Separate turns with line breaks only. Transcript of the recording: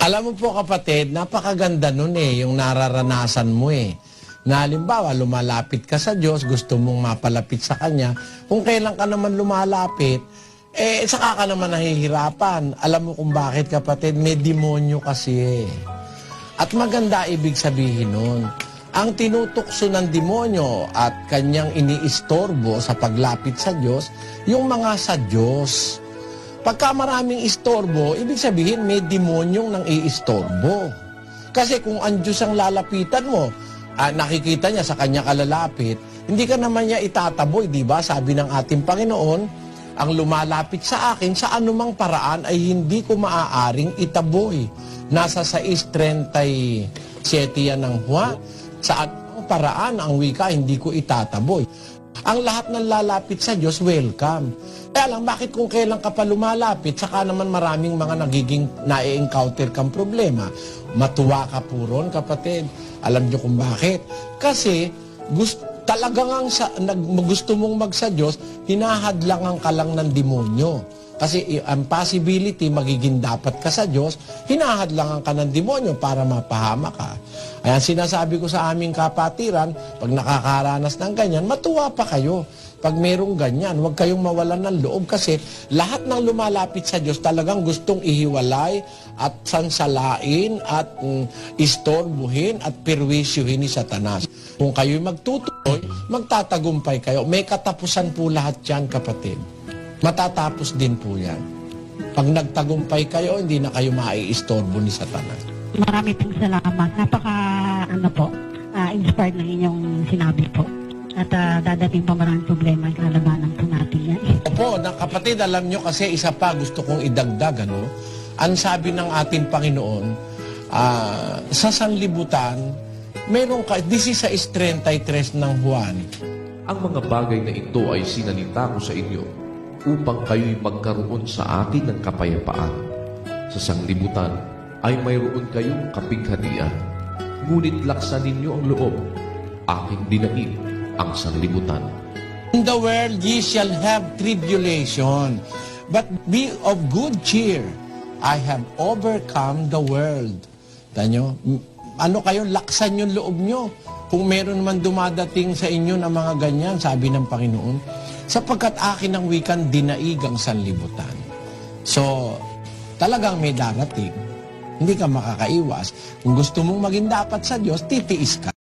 Alam mo po kapatid, napakaganda nun eh, yung nararanasan mo eh. Na halimbawa, lumalapit ka sa Diyos, gusto mong mapalapit sa Kanya. Kung kailan ka naman lumalapit, eh, saka ka naman nahihirapan. Alam mo kung bakit kapatid, may demonyo kasi eh. At maganda ibig sabihin nun. Ang tinutukso ng demonyo at kanyang iniistorbo sa paglapit sa Diyos, yung mga sa Diyos. Pagka maraming istorbo, ibig sabihin may demonyong nang iistorbo. Kasi kung ang Diyos ang lalapitan mo, ah, nakikita niya sa kanya kalalapit, hindi ka naman niya itataboy, di ba? Sabi ng ating Panginoon, ang lumalapit sa akin sa anumang paraan ay hindi ko maaaring itaboy. Nasa 6.37 yan ng Juan. Sa anumang paraan ang wika hindi ko itataboy. Ang lahat ng lalapit sa Diyos, welcome. Kaya lang, bakit kung kailan ka pa lumalapit, saka naman maraming mga nagiging na-encounter kang problema. Matuwa ka po ron, kapatid. Alam niyo kung bakit? Kasi, gusto, talagang ang sa, nag, gusto mong mag sa Diyos, hinahadlangan ka lang ng demonyo. Kasi ang possibility magiging dapat ka sa Diyos, hinahadlangan ka ng demonyo para mapahama ka. Ayan, sinasabi ko sa aming kapatiran, pag nakakaranas ng ganyan, matuwa pa kayo. Pag merong ganyan, huwag kayong mawalan ng loob kasi lahat ng lumalapit sa Diyos talagang gustong ihiwalay at sansalain at mm, istorbuhin at perwisyuhin ni Satanas. Kung kayo'y magtutuloy, magtatagumpay kayo. May katapusan po lahat yan, kapatid. Matatapos din po yan. Pag nagtagumpay kayo, hindi na kayo maiistorbo ni Satanas.
Marami pong salamat. Napaka, ano po, ah, inspired ng inyong sinabi po. At ah, dadating pa maraming problema at lalabanan po natin yan.
Opo, na kapatid, alam nyo kasi isa pa gusto kong idagdag, ano? Ang sabi ng ating Panginoon, ah, sa sanlibutan, meron ka, 16.33 ng Juan,
Ang mga bagay na ito ay sinalita ko sa inyo upang kayo'y magkaroon sa akin ng kapayapaan. Sa sanglibutan ay mayroon kayong kapighatian. Ngunit laksan ninyo ang loob. Aking dinaig ang sanglibutan.
In the world ye shall have tribulation, but be of good cheer. I have overcome the world. Tanyo, ano kayo, laksan yung loob nyo. Kung meron naman dumadating sa inyo na mga ganyan, sabi ng Panginoon, sapagkat akin ang wikan dinaig ang sanlibutan. So, talagang may darating. Hindi ka makakaiwas. Kung gusto mong maging dapat sa Diyos, titiis ka.